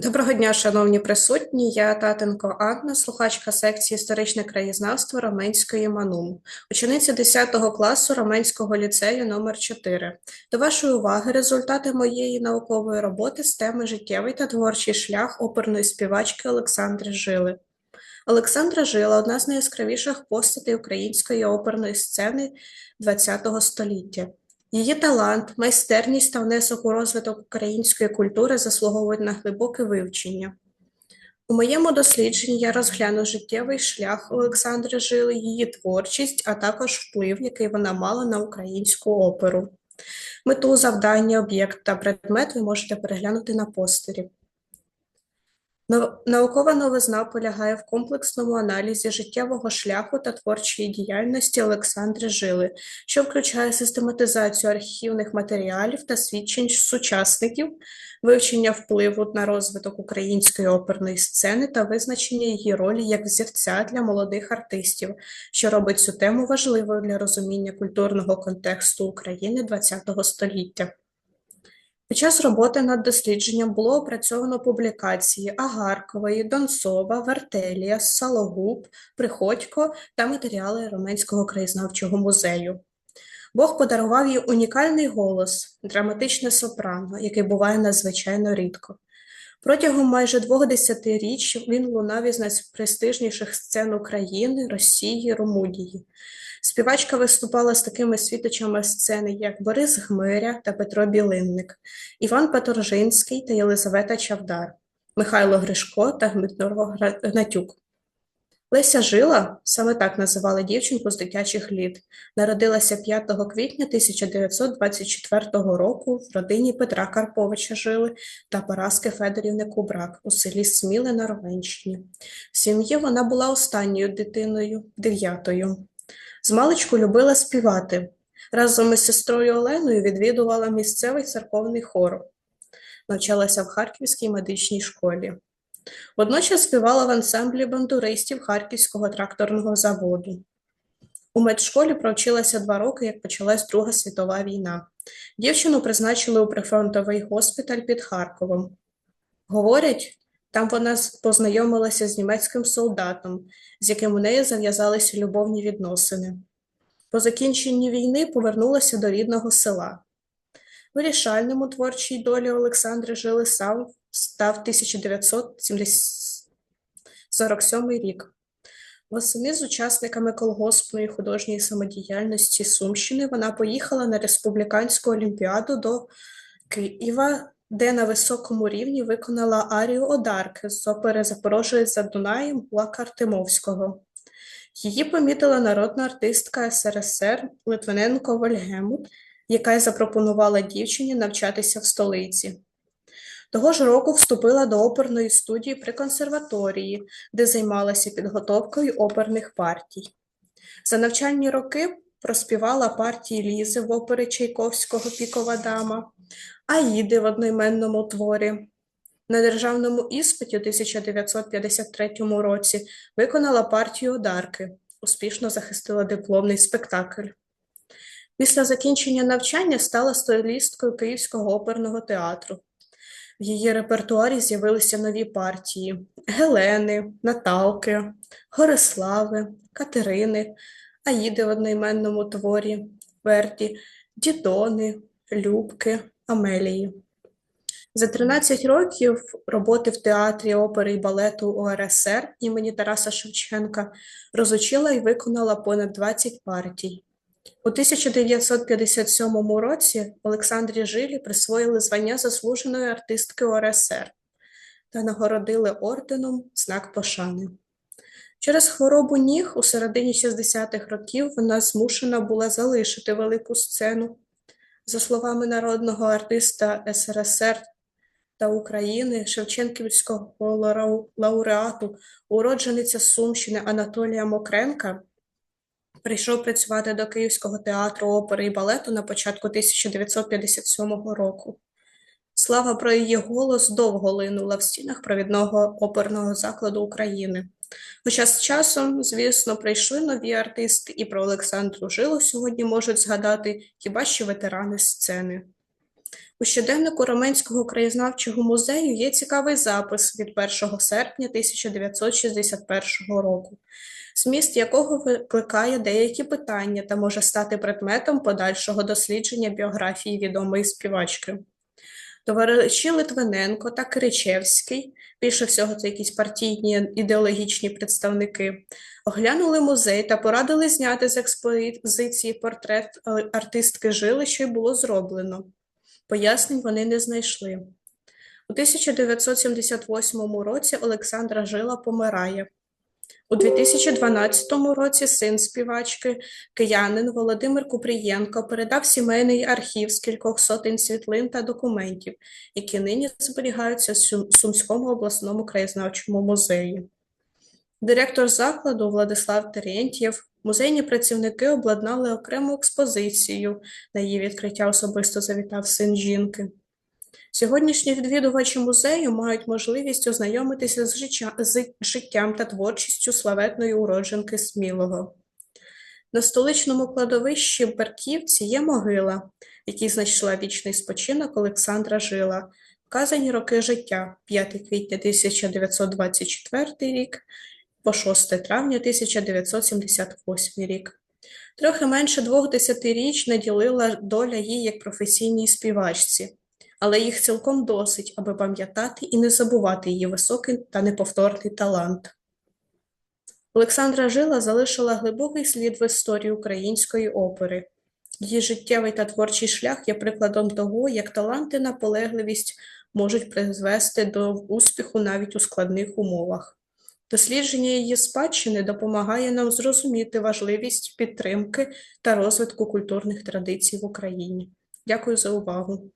Доброго дня, шановні присутні. Я Татенко Анна, слухачка секції історичне краєзнавство Раменської МАНУМ, учениця 10 класу Раменського ліцею номер 4 До вашої уваги результати моєї наукової роботи з теми життєвий та творчий шлях оперної співачки Олександри Жили. Олександра Жила одна з найяскравіших постатей української оперної сцени ХХ століття. Її талант, майстерність та внесок у розвиток української культури заслуговують на глибоке вивчення. У моєму дослідженні я розгляну життєвий шлях Олександри Жили, її творчість, а також вплив, який вона мала на українську оперу. Мету завдання, об'єкт та предмет ви можете переглянути на постері. Наукова новизна полягає в комплексному аналізі життєвого шляху та творчої діяльності Олександри Жили, що включає систематизацію архівних матеріалів та свідчень сучасників, вивчення впливу на розвиток української оперної сцени та визначення її ролі як взірця для молодих артистів, що робить цю тему важливою для розуміння культурного контексту України ХХ століття. Під час роботи над дослідженням було опрацьовано публікації Агаркової, Донцова, Вертелія, Сологуб, Приходько та матеріали Роменського краєзнавчого музею. Бог подарував їй унікальний голос, драматичне сопрано, який буває надзвичайно рідко. Протягом майже двох десятиріч він лунав із найпрестижніших сцен України, Росії, Румунії. Співачка виступала з такими світочами сцени, як Борис Гмиря та Петро Білинник, Іван Петоржинський та Єлизавета Чавдар, Михайло Гришко та Дмитро Гнатюк. Леся Жила, саме так називали дівчинку з дитячих літ, народилася 5 квітня 1924 року в родині Петра Карповича Жили та Параски Федорівни Кубрак у селі Сміле на Ровенщині. В сім'ї вона була останньою дитиною, дев'ятою. Змалечку любила співати. Разом із сестрою Оленою відвідувала місцевий церковний хор, навчалася в Харківській медичній школі. Водночас співала в ансамблі бандуристів Харківського тракторного заводу. У медшколі провчилася два роки, як почалась Друга світова війна. Дівчину призначили у прифронтовий госпіталь під Харковом. Говорять, там вона познайомилася з німецьким солдатом, з яким у неї зав'язалися любовні відносини. По закінченні війни повернулася до рідного села. Вирішальним у творчій долі Олександри жили сам став 1947 рік. Восени з учасниками колгоспної художньої самодіяльності Сумщини вона поїхала на республіканську олімпіаду до Києва де на високому рівні виконала арію Одарки з опери Запорожець за Дунаєм Гуака Артемовського. Її помітила народна артистка СРСР Литвиненко Вольгемут, яка й запропонувала дівчині навчатися в столиці. Того ж року вступила до оперної студії при консерваторії, де займалася підготовкою оперних партій. За навчальні роки проспівала партії Лізи в опери Чайковського Пікова дама, Аїди в одноіменному творі. На державному іспиті у 1953 році виконала партію Одарки, успішно захистила дипломний спектакль. Після закінчення навчання стала стилісткою Київського оперного театру. В її репертуарі з'явилися нові партії Гелени, Наталки, Горислави, Катерини, Аїди в одноіменному творі, Верді, Дідони, Любки, Амелії. За 13 років роботи в театрі опери і балету УРСР імені Тараса Шевченка розучила і виконала понад 20 партій. У 1957 році Олександрі Жилі присвоїли звання заслуженої артистки УРСР та нагородили орденом знак пошани. Через хворобу ніг у середині 60-х років вона змушена була залишити велику сцену. За словами народного артиста СРСР та України Шевченківського лауреату, уроджениця Сумщини Анатолія Мокренка, прийшов працювати до Київського театру опери і балету на початку 1957 року. Слава про її голос довго линула в стінах провідного оперного закладу України. Хоча з часом, звісно, прийшли нові артисти, і про Олександру Жилу сьогодні можуть згадати хіба що ветерани сцени. У щоденнику Раменського краєзнавчого музею є цікавий запис від 1 серпня 1961 року, зміст якого викликає деякі питання та може стати предметом подальшого дослідження біографії відомої співачки. Товариші Литвиненко та Киричевський, більше всього це якісь партійні ідеологічні представники, оглянули музей та порадили зняти з експозиції портрет е, артистки Жили, що й було зроблено. Пояснень вони не знайшли. У 1978 році Олександра Жила помирає. У 2012 році син співачки, киянин Володимир Купрієнко передав сімейний архів з кількох сотень світлин та документів, які нині зберігаються в Сумському обласному краєзнавчому музеї. Директор закладу Владислав Терентьєв, музейні працівники обладнали окрему експозицію. На її відкриття особисто завітав син жінки. Сьогоднішні відвідувачі музею мають можливість ознайомитися з, життя, з життям та творчістю славетної уродженки Смілого. На столичному кладовищі в Берківці є могила, якій знайшла вічний спочинок Олександра Жила. Вказані роки життя 5 квітня 1924 рік по 6 травня 1978 рік. Трохи менше двох десятиріч не ділила доля їй як професійній співачці, але їх цілком досить, аби пам'ятати і не забувати її високий та неповторний талант. Олександра Жила залишила глибокий слід в історії української опери. Її життєвий та творчий шлях є прикладом того, як талант і наполегливість можуть призвести до успіху навіть у складних умовах. Дослідження її спадщини допомагає нам зрозуміти важливість підтримки та розвитку культурних традицій в Україні. Дякую за увагу.